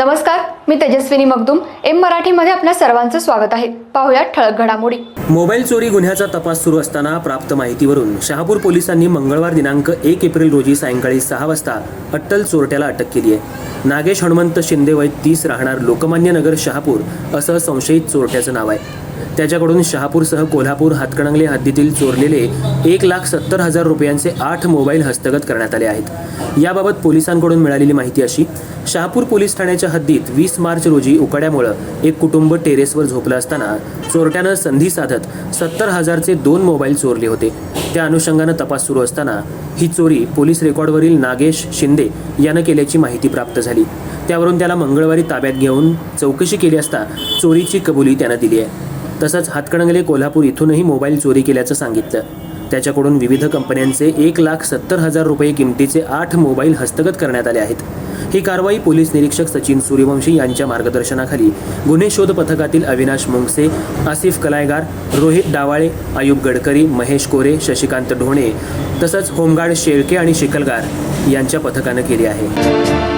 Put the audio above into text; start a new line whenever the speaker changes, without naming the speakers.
नमस्कार मी तेजस्विनी मगदुम. एम मराठीमध्ये आपल्या सर्वांचं स्वागत आहे. पाहुयात ठळक घडामोडी.
मोबाईल चोरी गुन्ह्याचा तपास सुरू असताना प्राप्त माहितीवरून शहापूर पोलिसांनी मंगळवार दिनांक एक एप्रिल रोजी सायंकाळी सहा वाजता अट्टल चोरट्याला अटक केली आहे. नागेश हनुमंत शिंदे वय तीस राहणार लोकमान्य नगर शहापूर असं संशयित चोरट्याचं नाव आहे. त्याच्याकडून शहापूरसह कोल्हापूर हातकणंगले हद्दीतील चोरलेले एक लाख सत्तर हजार रुपयांचे आठ मोबाईल हस्तगत करण्यात आले आहेत. याबाबत पोलिसांकडून मिळालेली माहिती अशी शहापूर पोलीस ठाण्याच्या हद्दीत वीस मार्च रोजी उकाड्यामुळं एक कुटुंब टेरेसवर झोपलं असताना चोरट्यानं संधी साधत सत्तर हजारचे दोन मोबाईल चोरले होते. त्या अनुषंगानं तपास सुरू असताना ही चोरी पोलीस रेकॉर्डवरील नागेश शिंदे यानं केल्याची माहिती प्राप्त झाली. त्यावरून त्याला मंगळवारी ताब्यात घेऊन चौकशी केली असता चोरीची कबुली त्यानं दिली आहे. तसंच हातकणंगले कोल्हापूर इथूनही मोबाईल चोरी केल्याचं सांगितलं. त्याच्याकडून विविध कंपन्यांचे एक लाख सत्तर हजार रुपये किमतीचे आठ मोबाईल हस्तगत करण्यात आले आहेत. ही कारवाई पोलीस निरीक्षक सचिन सूर्यवंशी यांच्या मार्गदर्शनाखाली गुन्हे शोध पथकातील अविनाश मुंगसे आसिफ कलायगार रोहित डावाळे आयुब गडकरी महेश कोरे शशिकांत ढोणे तसंच होमगार्ड शेळके आणि शिकलगार यांच्या पथकानं केली आहे.